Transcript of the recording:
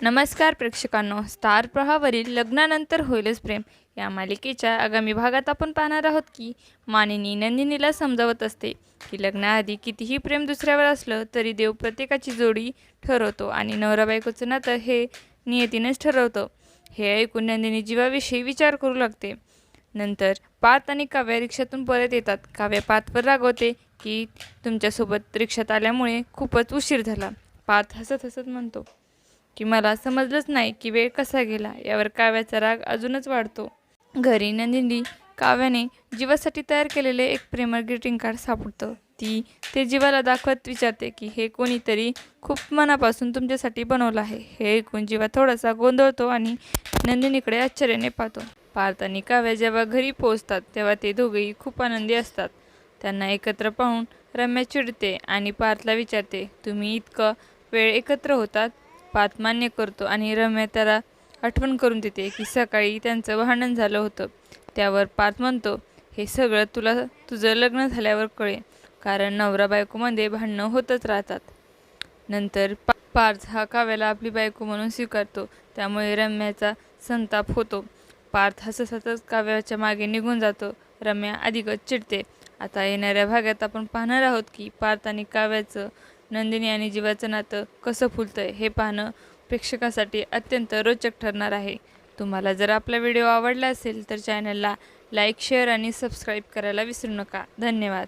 नमस्कार प्रेक्षकांनो. स्टार प्रवाहावरील लग्नानंतर होईलच प्रेम. या मालिकेच्या आगामी भागात आपण पाहणार आहोत की मानिनी नंदिनीला समजावत असते की लग्नाआधी कितीही प्रेम दुसऱ्यावर असलं तरी देव प्रत्येकाची जोडी ठरवतो आणि नवरा बायकोचं नातं हे नियतीनेच ठरवतं. हे ऐकून नंदिनी जीवाविषयी विचार करू लागते. नंतर पात आणि काव्या रिक्षातून परत येतात. काव्या पातवर रागवते की तुमच्यासोबत रिक्षात आल्यामुळे खूपच उशीर झाला. पात हसत हसत म्हणतो की मला समजलंच नाही की वेळ कसा गेला. यावर काव्याचा राग अजूनच वाढतो. घरी नंदिनी काव्याने जीवासाठी तयार केलेले एक प्रेमळ ग्रीटिंग कार्ड सापडतं. ती ते जीवाला दाखवत विचारते की हे कोणीतरी खूप मनापासून तुमच्यासाठी बनवलं आहे. हे ऐकून जीवा थोडासा गोंधळतो आणि नंदिनीकडे आश्चर्याने पाहतो. पार्थ आणि काव्या जेव्हा घरी पोहोचतात तेव्हा ते दोघेही खूप आनंदी असतात. त्यांना एकत्र पाहून रम्या चिडते आणि पार्थला विचारते तुम्ही इतकं वेळ एकत्र होतात? पार्थ मान्य करतो आणि रम्या त्याला आठवण करून देते की सकाळी त्यांचं भांडण झालं होतं. त्यावर पार्थ म्हणतो हे सगळं तुला तुझं लग्न झाल्यावर कळेल कारण नवरा बायकोमध्ये भांडणं होतच राहतात. नंतर पा पार्थ हा काव्याला आपली बायको म्हणून स्वीकारतो. त्यामुळे रम्याचा संताप होतो. पार्थ हा सतत काव्याच्या मागे निघून जातो. रम्या अधिकच चिडते. आता येणाऱ्या भागात आपण पाहणार आहोत की पार्थ आणि काव्याचं नंदिनी आणि जीवाचं नातं कसं फुलतं हे पाहणं प्रेक्षकासाठी अत्यंत रोचक ठरणार आहे. तुम्हाला जर आपला व्हिडिओ आवडला असेल तर चॅनलला लाईक शेअर आणि सबस्क्राईब करायला विसरू नका. धन्यवाद.